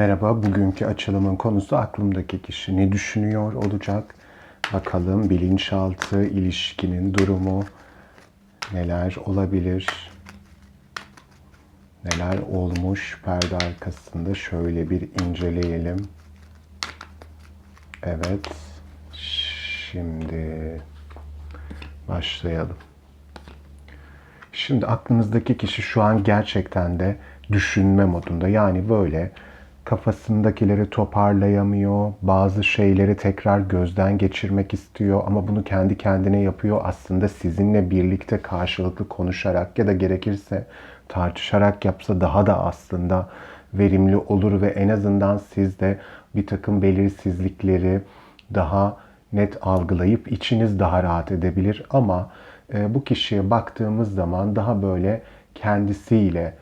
Merhaba, bugünkü açılımın konusu aklımdaki kişi ne düşünüyor olacak? Bakalım bilinçaltı ilişkinin durumu neler olabilir? Neler olmuş perde arkasında şöyle bir inceleyelim. Evet. Şimdi başlayalım. Şimdi aklınızdaki kişi şu an gerçekten de düşünme modunda. Yani böyle kafasındakileri toparlayamıyor. Bazı şeyleri tekrar gözden geçirmek istiyor ama bunu kendi kendine yapıyor. Aslında sizinle birlikte karşılıklı konuşarak ya da gerekirse tartışarak yapsa daha da aslında verimli olur ve en azından siz de bir takım belirsizlikleri daha net algılayıp içiniz daha rahat edebilir ama e, bu kişiye baktığımız zaman daha böyle kendisiyle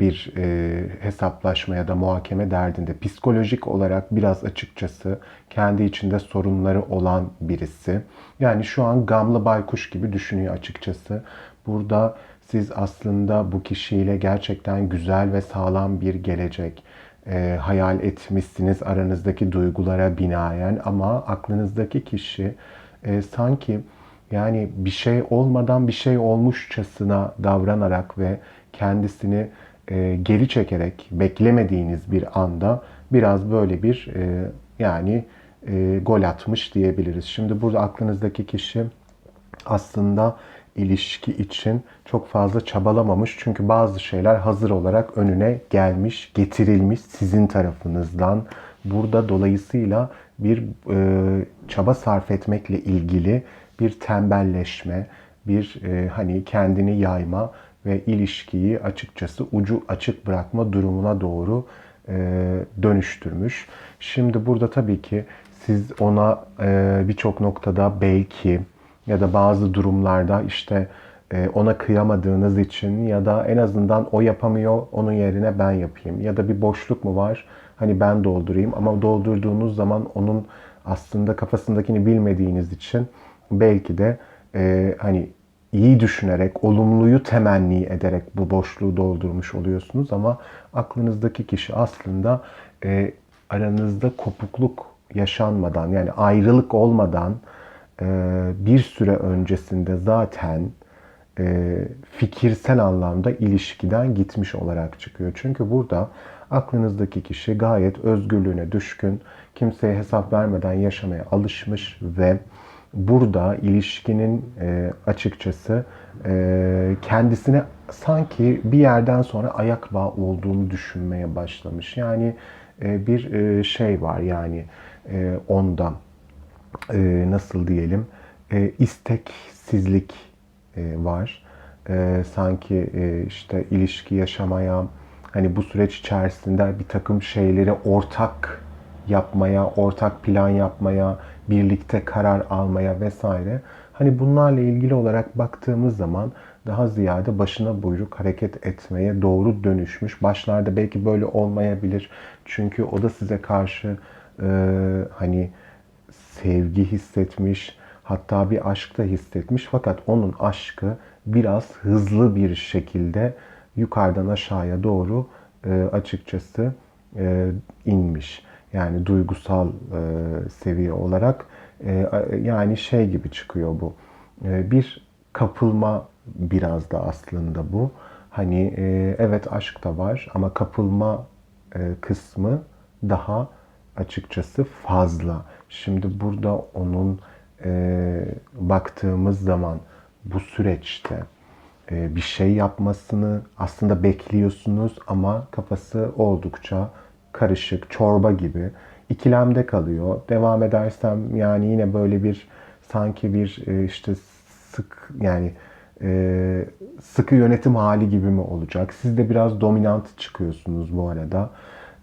bir e, hesaplaşma ya da muhakeme derdinde psikolojik olarak biraz açıkçası kendi içinde sorunları olan birisi. Yani şu an gamlı baykuş gibi düşünüyor açıkçası. Burada siz aslında bu kişiyle gerçekten güzel ve sağlam bir gelecek e, hayal etmişsiniz aranızdaki duygulara binaen ama aklınızdaki kişi e, sanki yani bir şey olmadan bir şey olmuşçasına davranarak ve kendisini e, geri çekerek beklemediğiniz bir anda biraz böyle bir e, yani e, gol atmış diyebiliriz. Şimdi burada aklınızdaki kişi aslında ilişki için çok fazla çabalamamış. Çünkü bazı şeyler hazır olarak önüne gelmiş, getirilmiş sizin tarafınızdan. Burada dolayısıyla bir e, çaba sarf etmekle ilgili bir tembelleşme, bir e, hani kendini yayma ve ilişkiyi açıkçası ucu açık bırakma durumuna doğru e, dönüştürmüş. Şimdi burada tabii ki siz ona e, birçok noktada belki ya da bazı durumlarda işte e, ona kıyamadığınız için ya da en azından o yapamıyor onun yerine ben yapayım. Ya da bir boşluk mu var? Hani ben doldurayım. Ama doldurduğunuz zaman onun aslında kafasındakini bilmediğiniz için belki de e, hani iyi düşünerek, olumluyu temenni ederek bu boşluğu doldurmuş oluyorsunuz ama aklınızdaki kişi aslında e, aranızda kopukluk yaşanmadan yani ayrılık olmadan e, bir süre öncesinde zaten e, fikirsel anlamda ilişkiden gitmiş olarak çıkıyor. Çünkü burada aklınızdaki kişi gayet özgürlüğüne düşkün, kimseye hesap vermeden yaşamaya alışmış ve burada ilişkinin e, açıkçası e, kendisine sanki bir yerden sonra ayak bağı olduğunu düşünmeye başlamış. Yani e, bir e, şey var yani e, onda e, nasıl diyelim e, isteksizlik e, var. E, sanki e, işte ilişki yaşamaya hani bu süreç içerisinde bir takım şeyleri ortak yapmaya, ortak plan yapmaya, birlikte karar almaya vesaire. Hani bunlarla ilgili olarak baktığımız zaman daha ziyade başına buyruk hareket etmeye doğru dönüşmüş. Başlarda belki böyle olmayabilir. Çünkü o da size karşı e, hani sevgi hissetmiş, hatta bir aşk da hissetmiş. Fakat onun aşkı biraz hızlı bir şekilde yukarıdan aşağıya doğru e, açıkçası e, inmiş. Yani duygusal e, seviye olarak e, yani şey gibi çıkıyor bu. E, bir kapılma biraz da aslında bu. Hani e, evet aşk da var ama kapılma e, kısmı daha açıkçası fazla. Şimdi burada onun e, baktığımız zaman bu süreçte e, bir şey yapmasını aslında bekliyorsunuz ama kafası oldukça karışık, çorba gibi ikilemde kalıyor. Devam edersem yani yine böyle bir sanki bir e, işte sık yani e, sıkı yönetim hali gibi mi olacak? Siz de biraz dominant çıkıyorsunuz bu arada.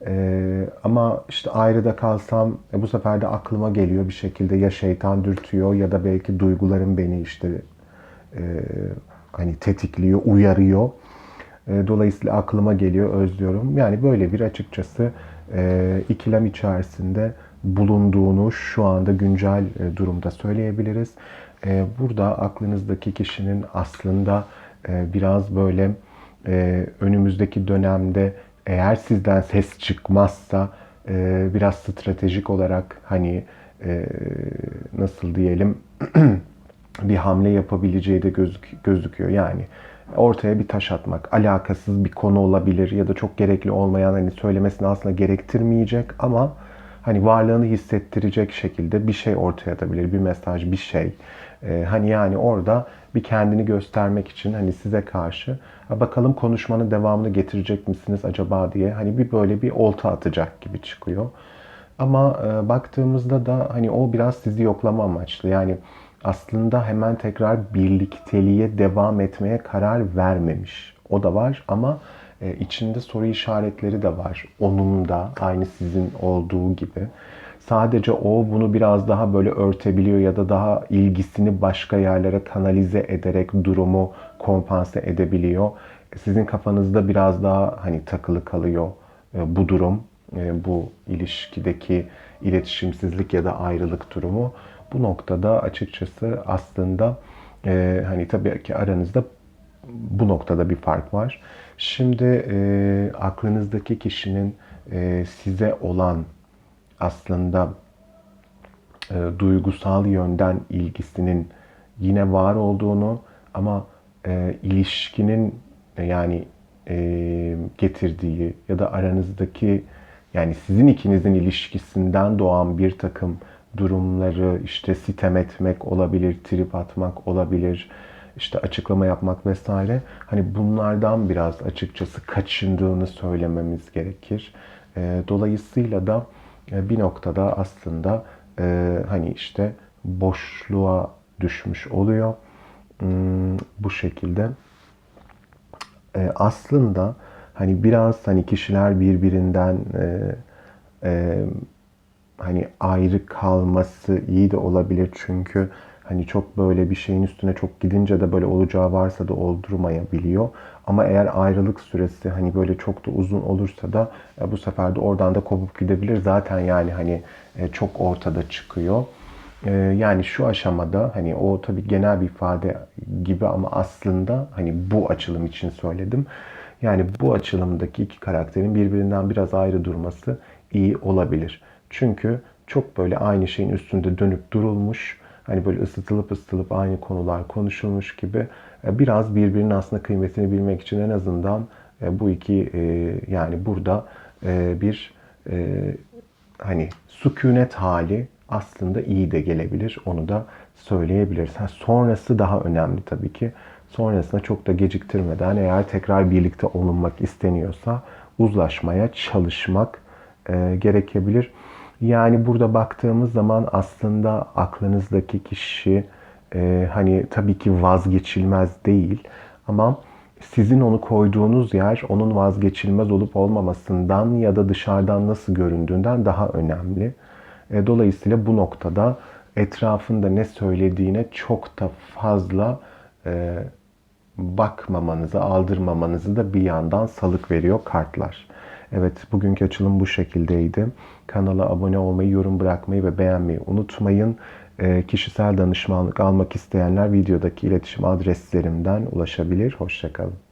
E, ama işte ayrıda kalsam bu sefer de aklıma geliyor bir şekilde ya şeytan dürtüyor ya da belki duygularım beni işte hani tetikliyor, uyarıyor. Dolayısıyla aklıma geliyor, özlüyorum. Yani böyle bir açıkçası e, ikilem içerisinde bulunduğunu şu anda güncel e, durumda söyleyebiliriz. E, burada aklınızdaki kişinin aslında e, biraz böyle e, önümüzdeki dönemde eğer sizden ses çıkmazsa e, biraz stratejik olarak hani e, nasıl diyelim bir hamle yapabileceği de gözük, gözüküyor. Yani ortaya bir taş atmak, alakasız bir konu olabilir ya da çok gerekli olmayan hani söylemesini aslında gerektirmeyecek ama hani varlığını hissettirecek şekilde bir şey ortaya atabilir, bir mesaj, bir şey. Ee, hani yani orada bir kendini göstermek için hani size karşı "Ha bakalım konuşmanın devamını getirecek misiniz acaba diye hani bir böyle bir olta atacak gibi çıkıyor. Ama e, baktığımızda da hani o biraz sizi yoklama amaçlı. Yani aslında hemen tekrar birlikteliğe devam etmeye karar vermemiş. O da var ama e, içinde soru işaretleri de var. Onun da aynı sizin olduğu gibi. Sadece o bunu biraz daha böyle örtebiliyor ya da daha ilgisini başka yerlere kanalize ederek durumu kompanse edebiliyor. Sizin kafanızda biraz daha hani takılı kalıyor e, bu durum, e, bu ilişkideki iletişimsizlik ya da ayrılık durumu. Bu noktada açıkçası aslında e, hani tabii ki aranızda bu noktada bir fark var. Şimdi e, aklınızdaki kişinin e, size olan aslında e, duygusal yönden ilgisinin yine var olduğunu ama e, ilişkinin e, yani e, getirdiği ya da aranızdaki yani sizin ikinizin ilişkisinden doğan bir takım durumları işte sitem etmek olabilir, trip atmak olabilir, işte açıklama yapmak vesaire. Hani bunlardan biraz açıkçası kaçındığını söylememiz gerekir. Dolayısıyla da e, bir noktada aslında hani işte boşluğa düşmüş oluyor. Hmm, bu şekilde. Aslında hani biraz hani kişiler birbirinden hani ayrı kalması iyi de olabilir çünkü hani çok böyle bir şeyin üstüne çok gidince de böyle olacağı varsa da oldurmayabiliyor. Ama eğer ayrılık süresi hani böyle çok da uzun olursa da e, bu sefer de oradan da kopup gidebilir. Zaten yani hani e, çok ortada çıkıyor. E, yani şu aşamada hani o tabii genel bir ifade gibi ama aslında hani bu açılım için söyledim. Yani bu açılımdaki iki karakterin birbirinden biraz ayrı durması iyi olabilir. Çünkü çok böyle aynı şeyin üstünde dönüp durulmuş, hani böyle ısıtılıp ısıtılıp aynı konular konuşulmuş gibi e, biraz birbirinin aslında kıymetini bilmek için en azından e, bu iki e, yani burada bir hani sükunet hali aslında iyi de gelebilir. Onu da söyleyebiliriz. Ha, sonrası daha önemli tabii ki. Sonrasında çok da geciktirmeden eğer tekrar birlikte olunmak isteniyorsa uzlaşmaya çalışmak e, gerekebilir. Yani burada baktığımız zaman aslında aklınızdaki kişi e, hani tabii ki vazgeçilmez değil ama sizin onu koyduğunuz yer onun vazgeçilmez olup olmamasından ya da dışarıdan nasıl göründüğünden daha önemli. E, dolayısıyla bu noktada etrafında ne söylediğine çok da fazla e, bakmamanızı, aldırmamanızı da bir yandan salık veriyor kartlar. Evet bugünkü açılım bu şekildeydi. Kanala abone olmayı, yorum bırakmayı ve beğenmeyi unutmayın. E, kişisel danışmanlık almak isteyenler videodaki iletişim adreslerimden ulaşabilir. Hoşçakalın.